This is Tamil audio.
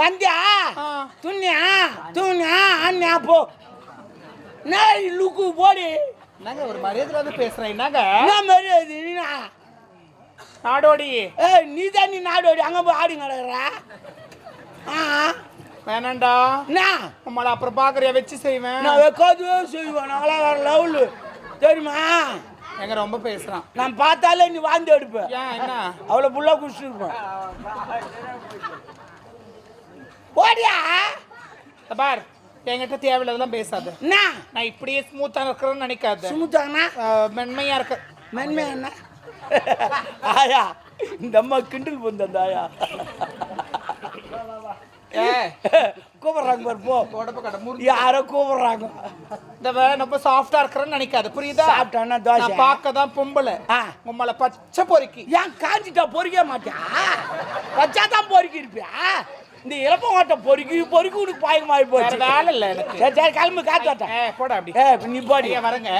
வந்தியா. துண்ணியா தூணியா? அண்ணியா போ. நான் லுக்கு போடி. என்னங்க ஒரு மரியாதை வந்து பேசுறேன். என்னங்க? நீனா? நாடோடி. ஏய் நீ தான் நீ நாடோடி. அங்கே போய் ஆடி கிடக்குற ஆ? வேணாண்டா. என்ன? உம்மளை அப்புறம் பாக்குறியா வச்சு செய்வேன். நான் வைக்காதவே செய்வேன். நாங்களாம் வேற லெவலு தெரியுமா? எங்க ரொம்ப பேசுறான். நான் பார்த்தாலே நீ வாந்தி எடுப்பேன் என்ன? அவ்வளோ புல்லாக குடிச்சிருப்பேன் ஓடியா இந்த பார் என்கிட்ட தேவையில்லாதெல்லாம் பேசாத. என்ன? நான் இப்படியே ஸ்மூத்தா இருக்கிறேன்னு நினைக்காத. சுமுத்தாங்கண்ணா ஆஹ், மென்மையா இருக்க. மென்மை என்ன? ஆயா இந்த அம்மா கிண்டல் பண்ண ஆயா. ஏ கூப்பிடுறாங்க பாரு போ. உடம்பு கடை முறிஞ்சு யாரோ கூப்பிடுறாங்க. இந்த வே- ரொம்ப சாஃப்டா இருக்கிறேன்னு நினைக்காத புரியுதா? சாப்பிட்டானா தோசை? நான் பார்க்க தான் பொம்பளை. ஆ. உம்மளை பச்சை பொறுக்கி. ஏன் காஞ்சிட்டா பொறிக்க மாட்டியா? வச்சா தான் பொறுக்கி இருப்பியா இந்த இளப்ப மாட்டை பொறுக்கி பொறுக்கி உனக்கு பாயமாயி வேற போச்சு வேலை இல்லை எனக்கு. சரி சரி கிளம்பு காத்து ஏ போடா அப்படி. ஏ நீ போடி. ஐயா வரங்க.